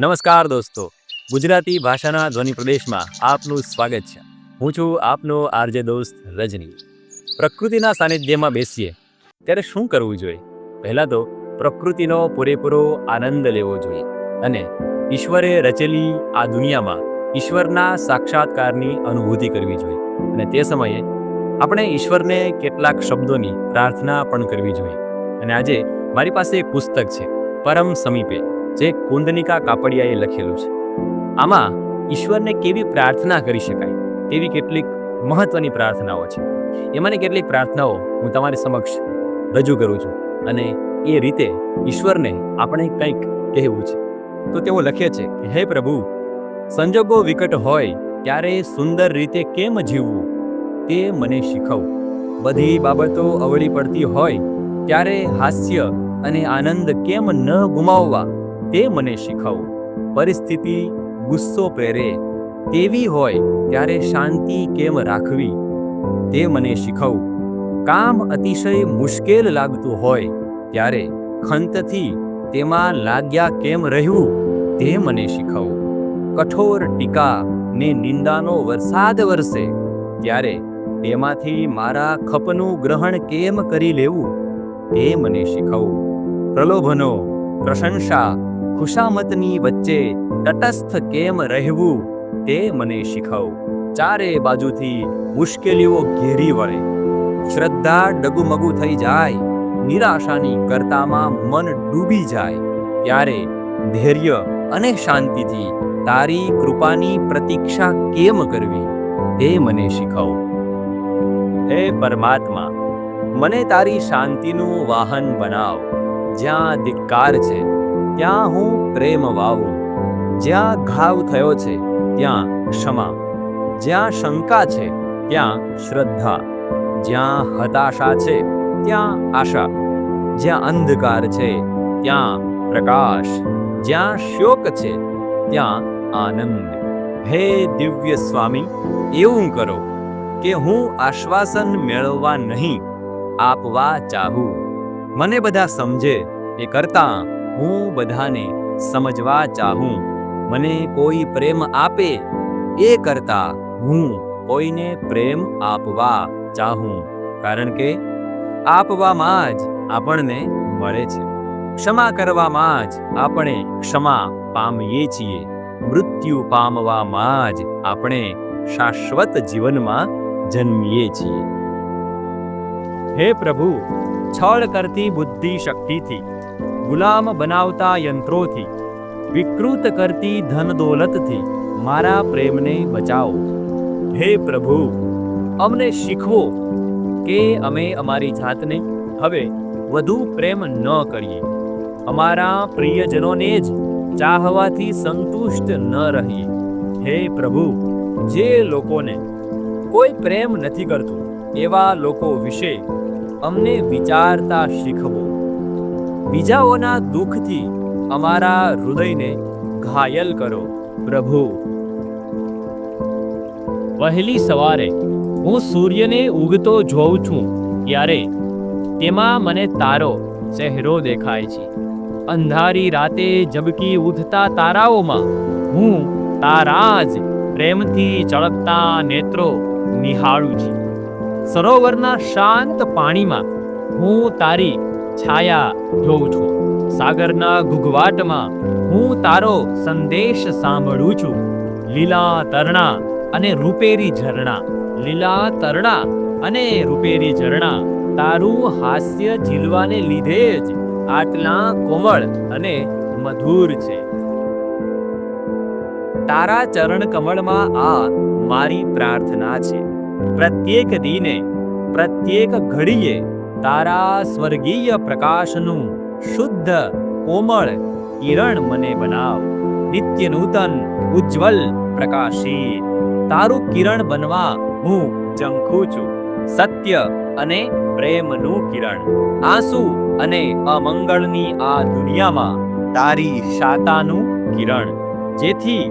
નમસ્કાર દોસ્તો. ગુજરાતી ભાષાના ધ્વનિ પ્રદેશમાં આપનું સ્વાગત છે. હું છું આપનો આરજે દોસ્ત રજની. પ્રકૃતિના સાનિધ્યમાં બેસીએ, ત્યારે શું કરવું જોઈએ? પહેલાં તો પ્રકૃતિનો પૂરેપૂરો આનંદ લેવો જોઈએ અને ઈશ્વરે રચેલી આ દુનિયામાં ઈશ્વરના સાક્ષાત્કારની અનુભૂતિ કરવી જોઈએ. અને તે સમયે આપણે ઈશ્વરને કેટલાક શબ્દોની પ્રાર્થના પણ કરવી જોઈએ. અને આજે મારી પાસે એક પુસ્તક છે, પરમ સમીપે. જે કુંદનિકા કાપડિયાએ લખેલું છે. આમાં ઈશ્વરને કેવી પ્રાર્થના કરી શકાય તેવી કેટલીક મહત્વની પ્રાર્થનાઓ છે. એમાંની કેટલીક પ્રાર્થનાઓ હું તમારી સમક્ષ રજૂ કરું છું અને એ રીતે ઈશ્વરને આપણે કંઈક કહેવું છે. તો તેઓ લખે છે કે, હે પ્રભુ, સંજોગો વિકટ હોય ત્યારે સુંદર રીતે કેમ જીવવું? તે મને શીખવ. બધી બાબતો અવળી પડતી હોય ત્યારે હાસ્ય અને આનંદ કેમ ન ગુમાવવા? તે મને શીખવ. પરિસ્થિતિ ગુસ્સો પહેરે. તેવી હોય ત્યારે શાંતિ કેમ રાખવી? તે મને શીખવ. કામ અતિશય મુશ્કેલ લાગતું હોય ત્યારે ખંતથી તેમાં લાગ્યા કેમ રહેવું તે મને શીખવ. કઠોર ટીકા ને નિંદાનો વરસાદ વરસે ત્યારે તેમાંથી મારા ખપનું ગ્રહણ કેમ કરી લેવું તે મને શીખવ. પ્રલોભનો પ્રશંસા ખુશામતની વચ્ચે તટસ્થ કેમ રહેવું તે મને શીખવ. ચારે બાજુથી મુશ્કેલીઓ ઘેરી વળે. શ્રદ્ધા ડગુમગુ થઈ જાય. નિરાશાની કરતામાં મન ડૂબી જાય. ત્યારે ધૈર્ય અને શાંતિથી તારી કૃપાની પ્રતીક્ષા કેમ કરવી તે મને શીખવ. હે પરમાત્મા, મને તારી શાંતિનું વાહન બનાવ. જ્યાં ધિક્કાર છે ત્યાં હું પ્રેમ વાવું. જ્યાં ઘાવ થયો છે, ત્યાં ક્ષમા. જ્યાં શંકા છે, ત્યાં શ્રદ્ધા. જ્યાં હતાશા છે, ત્યાં આશા. જ્યાં અંધકાર છે, ત્યાં પ્રકાશ. જ્યાં શોક છે, ત્યાં આનંદ. હે દિવ્ય સ્વામી, એવું કરો કે હું આશ્વાસન મેળવવા નહીં, આપવા ચાહું. મને બધા સમજે, એ કરતા હું બધાને સમજવા ચાહું. મને કોઈ પ્રેમ આપે, એ કરતા હું કોઈને પ્રેમ આપવા ચાહું. કારણ કે આપવામાં જ આપણને મળે છે. ક્ષમા કરવામાં જ આપણે ક્ષમા પામીએ છીએ. મૃત્યુ પામવામાં જ આપણે શાશ્વત જીવનમાં જન્મીએ છીએ. હે પ્રભુ, છળ કરતી બુદ્ધિ શક્તિથી ગુલામ બનાવતા યંત્રોથી. વિકૃત કરતી ધન દોલતથી મારા પ્રેમને બચાવો. હે પ્રભુ, અમને શીખવો કે અમે અમારી જાતને હવે વધુ પ્રેમ ન કરીએ. અમારા પ્રિયજનોને જ ચાહવાથી સંતુષ્ટ ન રહીએ. હે પ્રભુ, જે લોકોને કોઈ પ્રેમ નથી કરતું, એવા લોકો વિશે અમને વિચારતા શીખવો. બીજાઓના દુઃખથી અમારા હૃદયને ઘાયલ કરો, પ્રભુ. વહેલી સવારે હું સૂર્યને ઉગતો જોઉં છું, ત્યારે તેમાં મને તારો ચહેરો દેખાય છે. અંધારી રાતે ઝબકી ઉઠતા તારાઓમાં હું તારા જ પ્રેમથી ચળકતા નેત્રો નિહાળું છું. સરોવરના શાંત પાણીમાં હું તારી છાયા જોઉં છું સાગરના ઘૂઘવાટમાં હું તારો સંદેશ સાંભળું છું. લીલા તરણા અને રૂપેરી ઝરણા. લીલા તરણા અને રૂપેરી ઝરણા. તારું હાસ્ય ઝીલવાને લીધે જ આટલા કોમળ અને મધુર છે. તારા ચરણ કમળમાં આ મારી પ્રાર્થના છે. પ્રત્યેક દિને, પ્રત્યેક ઘડીએ તારા સ્વર્ગીય પ્રકાશનું શુદ્ધ, કોમળ કિરણ મને બનાવ. નિત્ય નૂતન, ઉજ્જવલ પ્રકાશી તારું કિરણ બનવા હું ઝંખું છું. સત્ય અને પ્રેમનું કિરણ. આંસુ અને અમંગળની આ દુનિયામાં તારી શાતાનું કિરણ. જેથી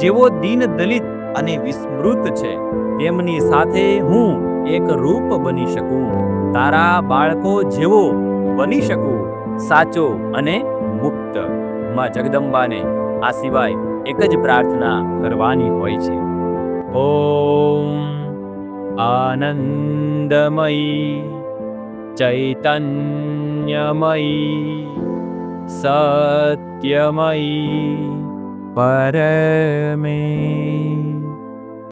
જેવો દીન દલિત અને વિસ્મૃત છે, તેમની સાથે હું એક રૂપ બની શકું. તારા બાળકો જેવો બની શકું, સાચો અને મુક્ત. માં જગદંબાને આ સિવાય એક જ પ્રાર્થના કરવાની હોય છે. ઓમ આનંદમયી, ચૈતન્યમયી, સત્યમયી, પરમે.